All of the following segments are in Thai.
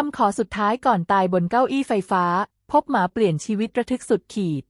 คำขอสุดท้ายก่อนตายบนเก้าอี้ไฟฟ้า พบหมาเปลี่ยนชีวิตระทึกสุดขีด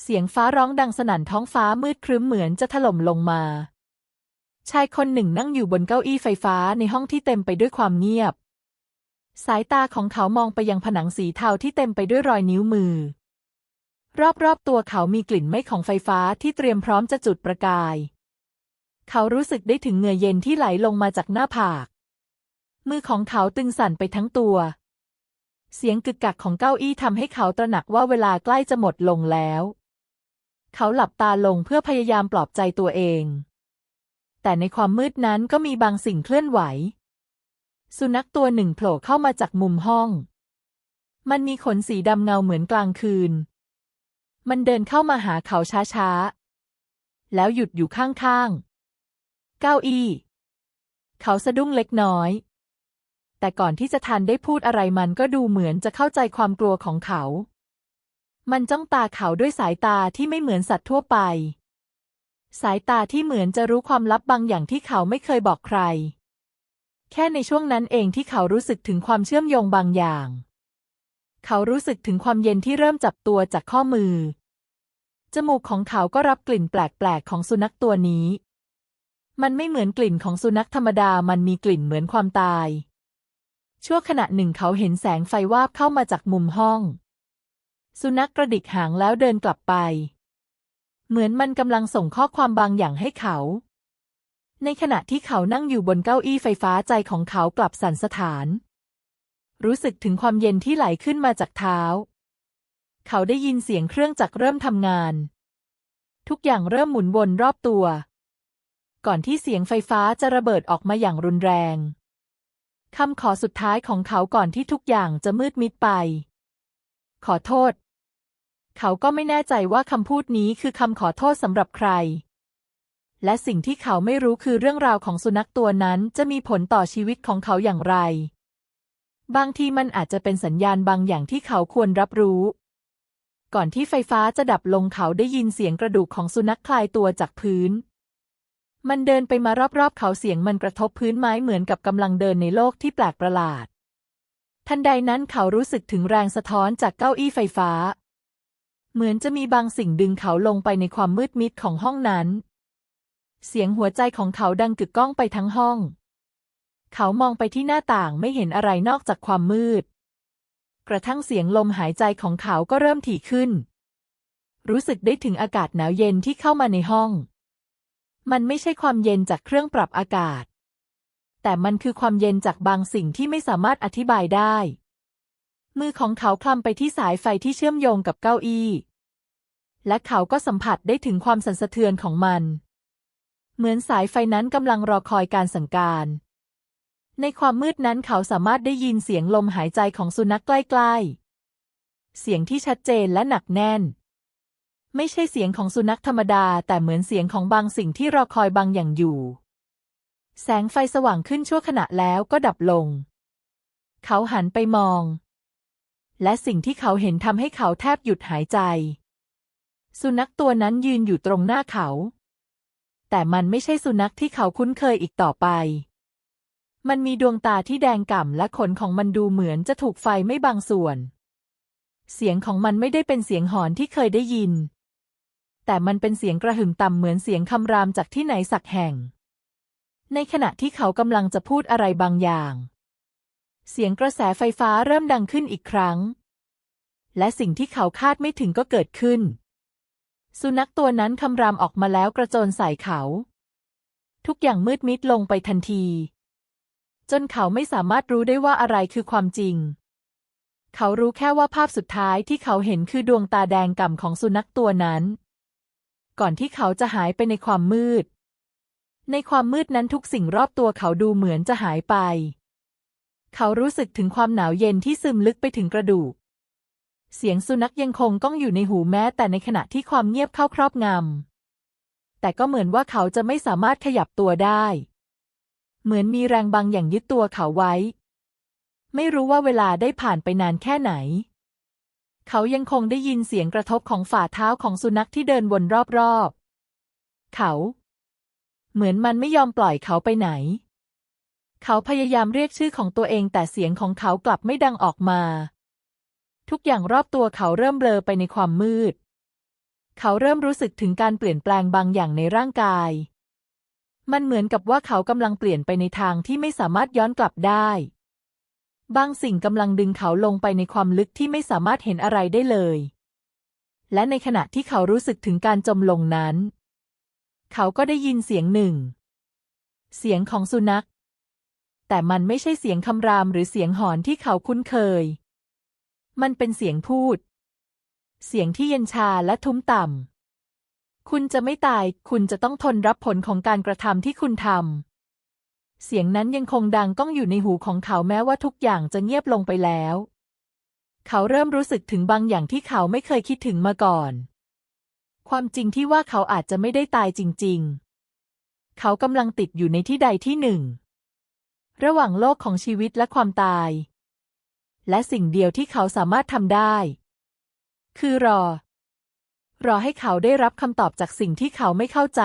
เสียงฟ้าร้องดังสนั่นท้องฟ้ามืดครึ้มเหมือนจะถล่มลงมา ชายคนหนึ่งนั่งอยู่บนเก้าอี้ไฟฟ้าในห้องที่เต็มไปด้วยความเงียบ สายตาของเขามองไปยังผนังสีเทาที่เต็มไปด้วยรอยนิ้วมือ รอบๆตัวเขามีกลิ่นไหม้ของไฟฟ้าที่เตรียมพร้อมจะจุดประกาย เขารู้สึกได้ถึงเหงื่อเย็นที่ไหลลงมาจากหน้าผาก มือของเขาตึงสั่นไปทั้งตัว เสียงกึกกักของเก้าอี้ทำให้เขาตระหนักว่าเวลาใกล้จะหมดลงแล้ว เขาหลับตาลงเพื่อพยายามปลอบใจตัวเอง แต่ในความมืดนั้นก็มีบางสิ่งเคลื่อนไหว สุนัขตัวหนึ่งโผล่เข้ามาจากมุมห้อง มันมีขนสีดำเงาเหมือนกลางคืน มันเดินเข้ามาหาเขาช้าๆ แล้วหยุดอยู่ข้างๆ เก้าอี้ เขาสะดุ้งเล็กน้อย แต่ก่อนที่จะทันได้พูดอะไรมันก็ดูเหมือนจะเข้าใจความกลัวของเขา มันจ้องตาเขาด้วยสายตาที่ไม่เหมือนสัตว์ทั่วไป สายตาที่เหมือนจะรู้ความลับบางอย่างที่เขาไม่เคยบอกใคร แค่ในช่วงนั้นเองที่เขารู้สึกถึงความเชื่อมโยงบางอย่าง เขารู้สึกถึงความเย็นที่เริ่มจับตัวจากข้อมือ จมูกของเขาก็รับกลิ่นแปลกๆของสุนัขตัวนี้ มันไม่เหมือนกลิ่นของสุนัขธรรมดา มันมีกลิ่นเหมือนความตาย ชั่วขณะหนึ่งเขาเห็นแสงไฟวาบเข้ามาจากมุมห้อง สุนัขกระดิกหางแล้วเดินกลับไป เหมือนมันกำลังส่งข้อความบางอย่างให้เขา ในขณะที่เขานั่งอยู่บนเก้าอี้ไฟฟ้าใจของเขากลับสั่นสถาน รู้สึกถึงความเย็นที่ไหลขึ้นมาจากเท้า เขาได้ยินเสียงเครื่องจักรเริ่มทำงาน ทุกอย่างเริ่มหมุนวนรอบตัว ก่อนที่เสียงไฟฟ้าจะระเบิดออกมาอย่างรุนแรง คำขอสุดท้ายของเขาก่อนที่ทุกอย่างจะมืดมิดไป ขอโทษ เขาก็ไม่แน่ใจว่าคำพูดนี้คือคำขอโทษสำหรับใคร และสิ่งที่เขาไม่รู้คือเรื่องราวของสุนัขตัวนั้นจะมีผลต่อชีวิตของเขาอย่างไร บางทีมันอาจจะเป็นสัญญาณบางอย่างที่เขาควรรับรู้ ก่อนที่ไฟฟ้าจะดับลงเขาได้ยินเสียงกระดูกของสุนัขคลายตัวจากพื้น มันเดินไปมารอบๆเขาเสียงมันกระทบพื้นไม้เหมือนกับกำลังเดินในโลกที่แปลกประหลาด ทันใดนั้นเขารู้สึกถึงแรงสะท้อนจากเก้าอี้ไฟฟ้า เหมือนจะมีบางสิ่งดึงเขาลงไปในความมืดมิดของห้องนั้น เสียงหัวใจของเขาดังกึกก้องไปทั้งห้อง เขามองไปที่หน้าต่างไม่เห็นอะไรนอกจากความมืด กระทั่งเสียงลมหายใจของเขาก็เริ่มถี่ขึ้น รู้สึกได้ถึงอากาศหนาวเย็นที่เข้ามาในห้อง มันไม่ใช่ความเย็นจากเครื่องปรับอากาศ แต่มันคือความเย็นจากบางสิ่งที่ไม่สามารถอธิบายได้ มือของเขาคลำไปที่สายไฟที่เชื่อมโยงกับเก้าอี้ และเขาก็สัมผัสได้ถึงความสั่นสะเทือนของมัน เหมือนสายไฟนั้นกำลังรอคอยการสั่งการ ในความมืดนั้นเขาสามารถได้ยินเสียงลมหายใจของสุนัขใกล้ ๆ เสียงที่ชัดเจนและหนักแน่น ไม่ใช่เสียงของสุนัขธรรมดา แต่เหมือนเสียงของบางสิ่งที่รอคอยบางอย่างอยู่ แสงไฟสว่างขึ้นชั่วขณะแล้วก็ดับลง เขาหันไปมอง และสิ่งที่เขาเห็นทำให้เขาแทบหยุดหายใจ สุนัขตัวนั้นยืนอยู่ตรงหน้าเขา แต่มันไม่ใช่สุนัขที่เขาคุ้นเคยอีกต่อไป มันมีดวงตาที่แดงก่ำและขนของมันดูเหมือนจะถูกไฟไม่บางส่วนเสียงของมันไม่ได้เป็นเสียงหอนที่เคยได้ยิน แต่มันเป็นเสียงกระหึ่มต่ำเหมือนเสียงคำรามจากที่ไหนสักแห่ง ในขณะที่เขากำลังจะพูดอะไรบางอย่าง เสียงกระแสไฟฟ้าเริ่มดังขึ้นอีกครั้ง และสิ่งที่เขาคาดไม่ถึงก็เกิดขึ้น สุนัขตัวนั้นคำรามออกมาแล้วกระโจนใส่เขา ทุกอย่างมืดมิดลงไปทันที จนเขาไม่สามารถรู้ได้ว่าอะไรคือความจริงเขารู้แค่ว่าภาพสุดท้ายที่เขาเห็นคือดวงตาแดงก่ำของสุนัขตัวนั้น ก่อนที่เขาจะหายไปในความมืด ในความมืดนั้นทุกสิ่งรอบตัวเขาดูเหมือนจะหายไป เขารู้สึกถึงความหนาวเย็นที่ซึมลึกไปถึงกระดูก เสียงสุนัขยังคงก้องอยู่ในหูแม้แต่ในขณะที่ความเงียบเข้าครอบงำ แต่ก็เหมือนว่าเขาจะไม่สามารถขยับตัวได้ เหมือนมีแรงบางอย่างยึดตัวเขาไว้ ไม่รู้ว่าเวลาได้ผ่านไปนานแค่ไหน เขายังคงได้ยินเสียงกระทบของฝ่าเท้าของสุนัขที่เดินวนรอบๆ เขา เหมือนมันไม่ยอมปล่อยเขาไปไหน เขาพยายามเรียกชื่อของตัวเองแต่เสียงของเขากลับไม่ดังออกมา ทุกอย่างรอบตัวเขาเริ่มเบลอไปในความมืด เขาเริ่มรู้สึกถึงการเปลี่ยนแปลงบางอย่างในร่างกาย มันเหมือนกับว่าเขากำลังเปลี่ยนไปในทางที่ไม่สามารถย้อนกลับได้ บางสิ่งกำลังดึงเขาลงไปในความลึกที่ไม่สามารถเห็นอะไรได้เลย และในขณะที่เขารู้สึกถึงการจมลงนั้น เขาก็ได้ยินเสียงหนึ่ง เสียงของสุนัข แต่มันไม่ใช่เสียงคำรามหรือเสียงหอนที่เขาคุ้นเคย มันเป็นเสียงพูด เสียงที่เย็นชาและทุ้มต่ำคุณจะไม่ตาย คุณจะต้องทนรับผลของการกระทำที่คุณทำ เสียงนั้นยังคงดังก้องอยู่ในหูของเขาแม้ว่าทุกอย่างจะเงียบลงไปแล้ว เขาเริ่มรู้สึกถึงบางอย่างที่เขาไม่เคยคิดถึงมาก่อน ความจริงที่ว่าเขาอาจจะไม่ได้ตายจริง ๆ เขากำลังติดอยู่ในที่ใดที่หนึ่ง ระหว่างโลกของชีวิตและความตาย และสิ่งเดียวที่เขาสามารถทำได้ คือรอ รอให้เขาได้รับคำตอบจากสิ่งที่เขาไม่เข้าใจ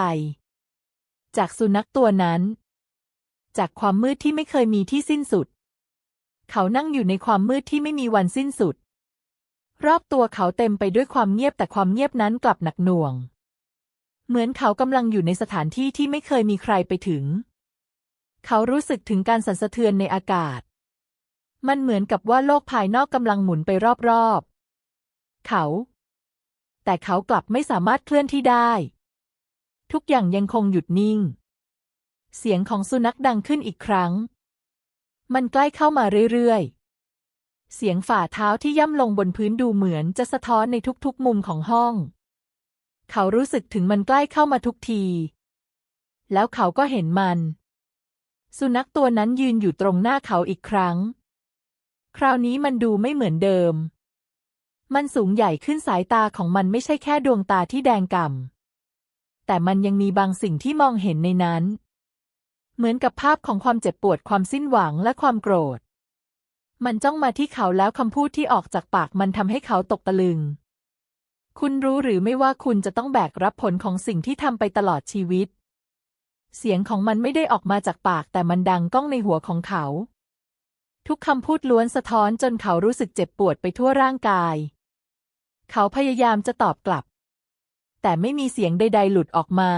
จากสุนัขตัวนั้น จากความมืดที่ไม่เคยมีที่สิ้นสุด เขานั่งอยู่ในความมืดที่ไม่มีวันสิ้นสุด รอบตัวเขาเต็มไปด้วยความเงียบแต่ความเงียบนั้นกลับหนักหน่วง เหมือนเขากำลังอยู่ในสถานที่ที่ไม่เคยมีใครไปถึง เขารู้สึกถึงการสั่นสะเทือนในอากาศ มันเหมือนกับว่าโลกภายนอกกำลังหมุนไปรอบๆ เขา แต่เขากลับไม่สามารถเคลื่อนที่ได้ ทุกอย่างยังคงหยุดนิ่ง เสียงของสุนัขดังขึ้นอีกครั้ง มันใกล้เข้ามาเรื่อยๆ เสียงฝ่าเท้าที่ย่ำลงบนพื้นดูเหมือนจะสะท้อนในทุกๆมุมของห้อง เขารู้สึกถึงมันใกล้เข้ามาทุกที แล้วเขาก็เห็นมัน สุนัขตัวนั้นยืนอยู่ตรงหน้าเขาอีกครั้ง คราวนี้มันดูไม่เหมือนเดิม มันสูงใหญ่ขึ้นสายตาของมันไม่ใช่แค่ดวงตาที่แดงก่ำแต่มันยังมีบางสิ่งที่มองเห็นในนั้น เหมือนกับภาพของความเจ็บปวดความสิ้นหวังและความโกรธ มันจ้องมาที่เขาแล้วคำพูดที่ออกจากปากมันทำให้เขาตกตะลึง คุณรู้หรือไม่ว่าคุณจะต้องแบกรับผลของสิ่งที่ทำไปตลอดชีวิต เสียงของมันไม่ได้ออกมาจากปากแต่มันดังก้องในหัวของเขา ทุกคำพูดล้วนสะท้อนจนเขารู้สึกเจ็บปวดไปทั่วร่างกาย เขาพยายามจะตอบกลับ แต่ไม่มีเสียงใด ๆ หลุดออกมา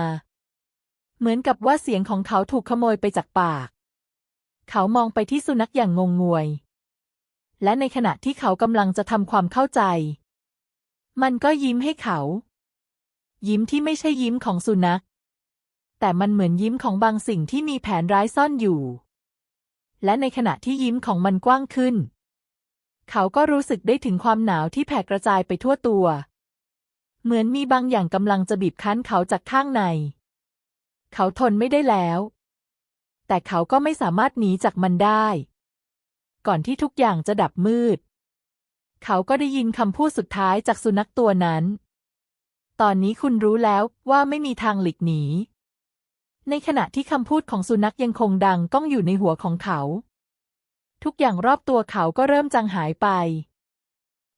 เหมือนกับว่าเสียงของเขาถูกขโมยไปจากปาก เขามองไปที่สุนัขอย่างงงงวย และในขณะที่เขากำลังจะทำความเข้าใจ มันก็ยิ้มให้เขา ยิ้มที่ไม่ใช่ยิ้มของสุนัข แต่มันเหมือนยิ้มของบางสิ่งที่มีแผนร้ายซ่อนอยู่ และในขณะที่ยิ้มของมันกว้างขึ้น เขาก็รู้สึกได้ถึงความหนาวที่แผ่กระจายไปทั่วตัว เหมือนมีบางอย่างกำลังจะบีบคั้นเขาจากข้างใน เขาทนไม่ได้แล้ว แต่เขาก็ไม่สามารถหนีจากมันได้ ก่อนที่ทุกอย่างจะดับมืด เขาก็ได้ยินคำพูดสุดท้ายจากสุนัขตัวนั้น ตอนนี้คุณรู้แล้วว่าไม่มีทางหลีกหนี ในขณะที่คำพูดของสุนัขยังคงดังก้องอยู่ในหัวของเขา ทุกอย่างรอบตัวเขาก็เริ่มจางหายไป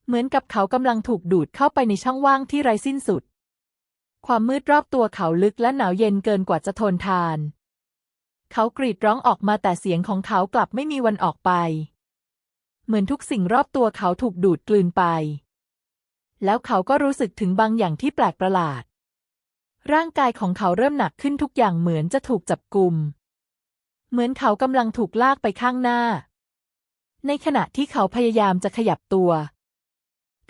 เหมือนกับเขากำลังถูกดูดเข้าไปในช่องว่างที่ไร้สิ้นสุด ความมืดรอบตัวเขาลึกและหนาวเย็นเกินกว่าจะทนทาน เขากรีดร้องออกมาแต่เสียงของเขากลับไม่มีวันออกไป เหมือนทุกสิ่งรอบตัวเขาถูกดูดกลืนไป แล้วเขาก็รู้สึกถึงบางอย่างที่แปลกประหลาด ร่างกายของเขาเริ่มหนักขึ้นทุกอย่างเหมือนจะถูกจับกุมเหมือนเขากำลังถูกลากไปข้างหน้า ในขณะที่เขาพยายามจะขยับตัว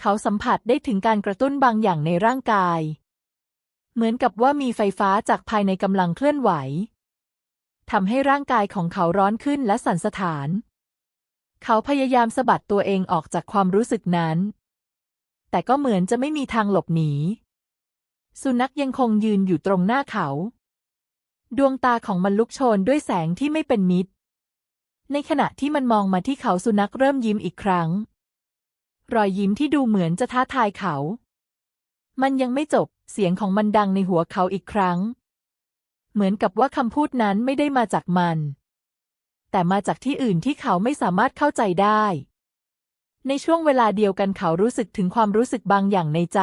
เขาสัมผัสได้ถึงการกระตุ้นบางอย่างในร่างกาย เหมือนกับว่ามีไฟฟ้าจากภายในกำลังเคลื่อนไหวทำให้ร่างกายของเขาร้อนขึ้นและสั่นสะท้าน เขาพยายามสะบัดตัวเองออกจากความรู้สึกนั้น แต่ก็เหมือนจะไม่มีทางหลบหนี สุนัขยังคงยืนอยู่ตรงหน้าเขา ดวงตาของมันลุกโชนด้วยแสงที่ไม่เป็นมิตร ในขณะที่มันมองมาที่เขาสุนัขเริ่มยิ้มอีกครั้ง รอยยิ้มที่ดูเหมือนจะท้าทายเขา มันยังไม่จบ เสียงของมันดังในหัวเขาอีกครั้ง เหมือนกับว่าคำพูดนั้นไม่ได้มาจากมัน แต่มาจากที่อื่นที่เขาไม่สามารถเข้าใจได้ ในช่วงเวลาเดียวกันเขารู้สึกถึงความรู้สึกบางอย่างในใจ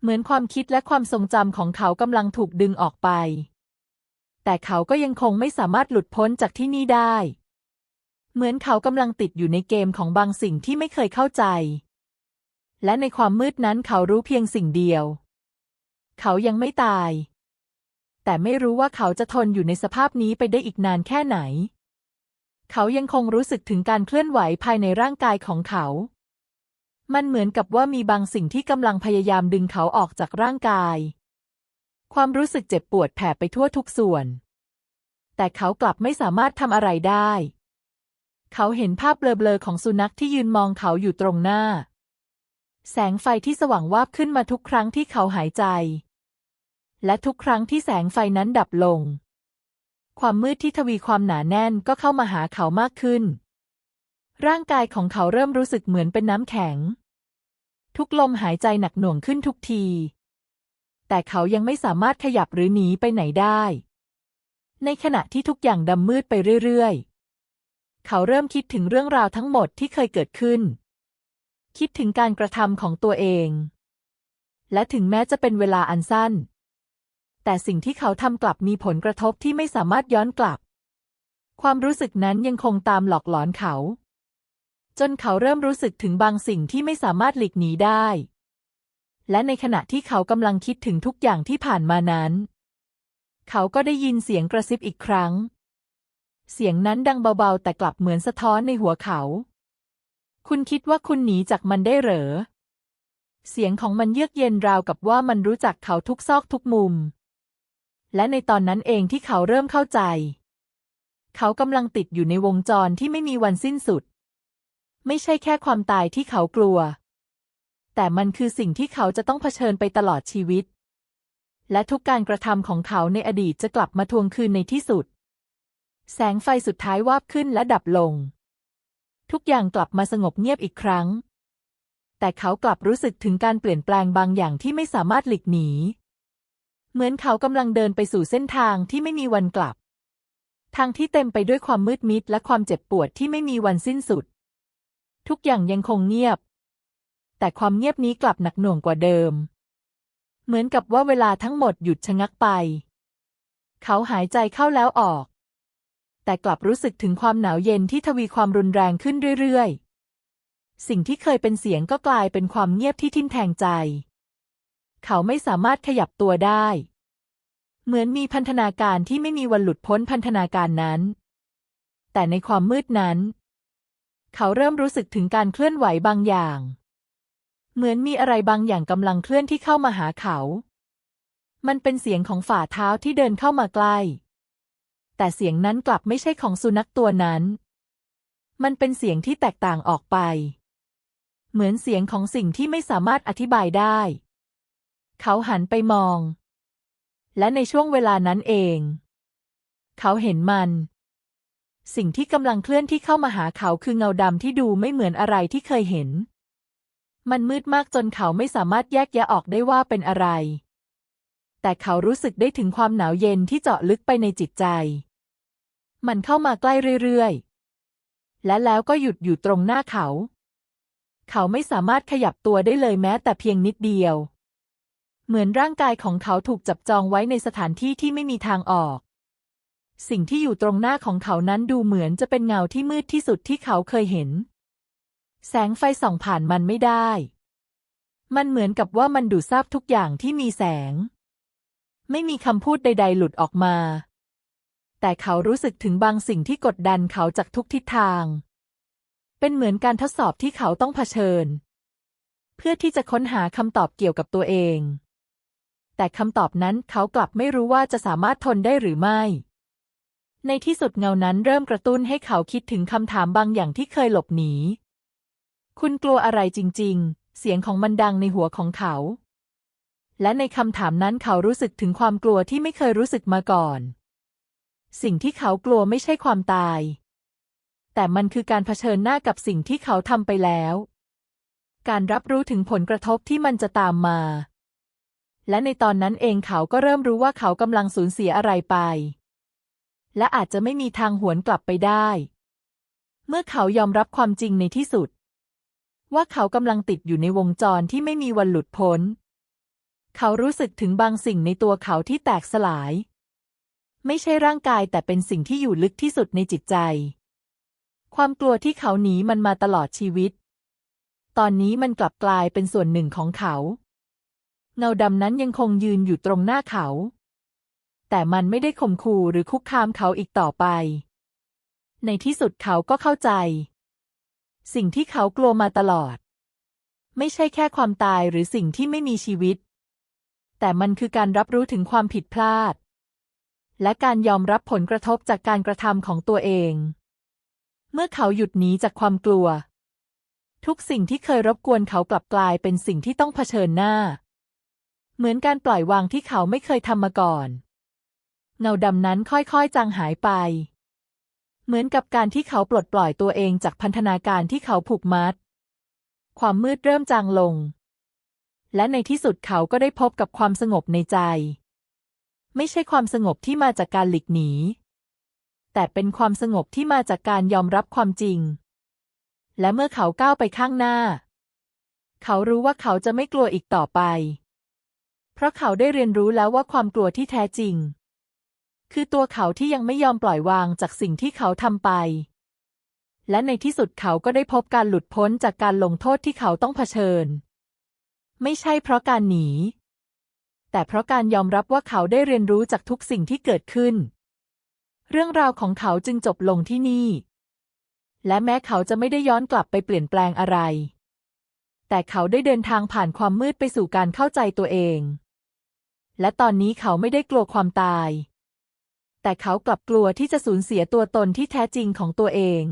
เหมือนความคิดและความทรงจำของเขากำลังถูกดึงออกไป แต่เขาก็ยังคงไม่สามารถหลุดพ้นจากที่นี่ได้ เหมือนเขากำลังติดอยู่ในเกมของบางสิ่งที่ไม่เคยเข้าใจและในความมืดนั้นเขารู้เพียงสิ่งเดียว เขายังไม่ตาย แต่ไม่รู้ว่าเขาจะทนอยู่ในสภาพนี้ไปได้อีกนานแค่ไหน เขายังคงรู้สึกถึงการเคลื่อนไหวภายในร่างกายของเขา มันเหมือนกับว่ามีบางสิ่งที่กำลังพยายามดึงเขาออกจากร่างกาย ความรู้สึกเจ็บปวดแผ่ไปทั่วทุกส่วน แต่เขากลับไม่สามารถทำอะไรได้ เขาเห็นภาพเบลอๆของสุนัขที่ยืนมองเขาอยู่ตรงหน้าแสงไฟที่สว่างวาบขึ้นมาทุกครั้งที่เขาหายใจ และทุกครั้งที่แสงไฟนั้นดับลง ความมืดที่ทวีความหนาแน่นก็เข้ามาหาเขามากขึ้น ร่างกายของเขาเริ่มรู้สึกเหมือนเป็นน้ำแข็ง ทุกลมหายใจหนักหน่วงขึ้นทุกที แต่เขายังไม่สามารถขยับหรือหนีไปไหนได้ ในขณะที่ทุกอย่างดำมืดไปเรื่อยๆ เขาเริ่มคิดถึงเรื่องราวทั้งหมดที่เคยเกิดขึ้น คิดถึงการกระทำของตัวเอง และถึงแม้จะเป็นเวลาอันสั้น แต่สิ่งที่เขาทำกลับมีผลกระทบที่ไม่สามารถย้อนกลับ ความรู้สึกนั้นยังคงตามหลอกหลอนเขา จนเขาเริ่มรู้สึกถึงบางสิ่งที่ไม่สามารถหลีกหนีได้ และในขณะที่เขากำลังคิดถึงทุกอย่างที่ผ่านมานั้น เขาก็ได้ยินเสียงกระซิบอีกครั้ง เสียงนั้นดังเบาๆ แต่กลับเหมือนสะท้อนในหัวเขา คุณคิดว่าคุณหนีจากมันได้เหรอ เสียงของมันเยือกเย็นราวกับว่ามันรู้จักเขาทุกซอกทุกมุม และในตอนนั้นเองที่เขาเริ่มเข้าใจ เขากำลังติดอยู่ในวงจรที่ไม่มีวันสิ้นสุด ไม่ใช่แค่ความตายที่เขากลัว แต่มันคือสิ่งที่เขาจะต้องเผชิญไปตลอดชีวิต และทุกการกระทำของเขาในอดีตจะกลับมาทวงคืนในที่สุด แสงไฟสุดท้ายวาบขึ้นและดับลง ทุกอย่างกลับมาสงบเงียบอีกครั้ง แต่เขากลับรู้สึกถึงการเปลี่ยนแปลงบางอย่างที่ไม่สามารถหลีกหนี เหมือนเขากำลังเดินไปสู่เส้นทางที่ไม่มีวันกลับ ทางที่เต็มไปด้วยความมืดมิดและความเจ็บปวดที่ไม่มีวันสิ้นสุด ทุกอย่างยังคงเงียบ แต่ความเงียบนี้กลับหนักหน่วงกว่าเดิม เหมือนกับว่าเวลาทั้งหมดหยุดชะงักไป เขาหายใจเข้าแล้วออก แต่กลับรู้สึกถึงความหนาวเย็นที่ทวีความรุนแรงขึ้นเรื่อยๆ สิ่งที่เคยเป็นเสียงก็กลายเป็นความเงียบที่ทิ่มแทงใจ เขาไม่สามารถขยับตัวได้ เหมือนมีพันธนาการที่ไม่มีวันหลุดพ้นพันธนาการนั้น แต่ในความมืดนั้น เขาเริ่มรู้สึกถึงการเคลื่อนไหวบางอย่าง เหมือนมีอะไรบางอย่างกำลังเคลื่อนที่เข้ามาหาเขา มันเป็นเสียงของฝ่าเท้าที่เดินเข้ามาใกล้ แต่เสียงนั้นกลับไม่ใช่ของสุนัขตัวนั้น มันเป็นเสียงที่แตกต่างออกไป เหมือนเสียงของสิ่งที่ไม่สามารถอธิบายได้ เขาหันไปมอง และในช่วงเวลานั้นเอง เขาเห็นมัน สิ่งที่กำลังเคลื่อนที่เข้ามาหาเขาคือเงาดำที่ดูไม่เหมือนอะไรที่เคยเห็น มันมืดมากจนเขาไม่สามารถแยกแยะออกได้ว่าเป็นอะไร แต่เขารู้สึกได้ถึงความหนาวเย็นที่เจาะลึกไปในจิตใจ มันเข้ามาใกล้เรื่อยๆ และแล้วก็หยุดอยู่ตรงหน้าเขา เขาไม่สามารถขยับตัวได้เลยแม้แต่เพียงนิดเดียว เหมือนร่างกายของเขาถูกจับจองไว้ในสถานที่ที่ไม่มีทางออก สิ่งที่อยู่ตรงหน้าของเขานั้นดูเหมือนจะเป็นเงาที่มืดที่สุดที่เขาเคยเห็น แสงไฟส่องผ่านมันไม่ได้ มันเหมือนกับว่ามันดูดซาบทุกอย่างที่มีแสง ไม่มีคำพูดใด ๆ หลุดออกมา แต่เขารู้สึกถึงบางสิ่งที่กดดันเขาจากทุกทิศทาง เป็นเหมือนการทดสอบที่เขาต้องเผชิญ เพื่อที่จะค้นหาคำตอบเกี่ยวกับตัวเอง แต่คำตอบนั้นเขากลับไม่รู้ว่าจะสามารถทนได้หรือไม่ ในที่สุดเงานั้นเริ่มกระตุ้นให้เขาคิดถึงคำถามบางอย่างที่เคยหลบหนี คุณกลัวอะไรจริง ๆ เสียงของมันดังในหัวของเขา และในคำถามนั้นเขารู้สึกถึงความกลัวที่ไม่เคยรู้สึกมาก่อน สิ่งที่เขากลัวไม่ใช่ความตาย แต่มันคือการเผชิญหน้ากับสิ่งที่เขาทำไปแล้ว การรับรู้ถึงผลกระทบที่มันจะตามมา และในตอนนั้นเองเขาก็เริ่มรู้ว่าเขากำลังสูญเสียอะไรไป และอาจจะไม่มีทางหวนกลับไปได้ เมื่อเขายอมรับความจริงในที่สุด ว่าเขากำลังติดอยู่ในวงจรที่ไม่มีวันหลุดพ้น เขารู้สึกถึงบางสิ่งในตัวเขาที่แตกสลาย ไม่ใช่ร่างกายแต่เป็นสิ่งที่อยู่ลึกที่สุดในจิตใจ ความกลัวที่เขาหนีมันมาตลอดชีวิต ตอนนี้มันกลับกลายเป็นส่วนหนึ่งของเขา เงาดำนั้นยังคงยืนอยู่ตรงหน้าเขา แต่มันไม่ได้ข่มขู่หรือคุกคามเขาอีกต่อไป ในที่สุดเขาก็เข้าใจ สิ่งที่เขากลัวมาตลอด ไม่ใช่แค่ความตายหรือสิ่งที่ไม่มีชีวิต แต่มันคือการรับรู้ถึงความผิดพลาด และการยอมรับผลกระทบจากการกระทำของตัวเอง เมื่อเขาหยุดหนีจากความกลัว ทุกสิ่งที่เคยรบกวนเขากลับกลายเป็นสิ่งที่ต้องเผชิญหน้า เหมือนการปล่อยวางที่เขาไม่เคยทำมาก่อน เงาดำนั้นค่อยๆจางหายไป เหมือนกับการที่เขาปลดปล่อยตัวเองจากพันธนาการที่เขาผูกมัด ความมืดเริ่มจางลง และในที่สุดเขาก็ได้พบกับความสงบในใจ ไม่ใช่ความสงบที่มาจากการหลีกหนี แต่เป็นความสงบที่มาจากการยอมรับความจริง และเมื่อเขาก้าวไปข้างหน้า เขารู้ว่าเขาจะไม่กลัวอีกต่อไป ราะเขาได้เรียนรู้แล้วว่าความกลัวที่แท้จริง คือตัวเขาที่ยังไม่ยอมปล่อยวางจากสิ่งที่เขาทำไป และในที่สุดเขาก็ได้พบการหลุดพ้นจากการลงโทษที่เขาต้องเผชิญ ไม่ใช่เพราะการหนี แต่เพราะการยอมรับว่าเขาได้เรียนรู้จากทุกสิ่งที่เกิดขึ้น เรื่องราวของเขาจึงจบลงที่นี่ และแม้เขาจะไม่ได้ย้อนกลับไปเปลี่ยนแปลงอะไรแต่เขาได้เดินทางผ่านความมืดไปสู่การเข้าใจตัวเอง และตอนนี้เขาไม่ได้กลัวความตาย แต่เขากลับกลัวที่จะสูญเสียตัวตนที่แท้จริงของตัวเอง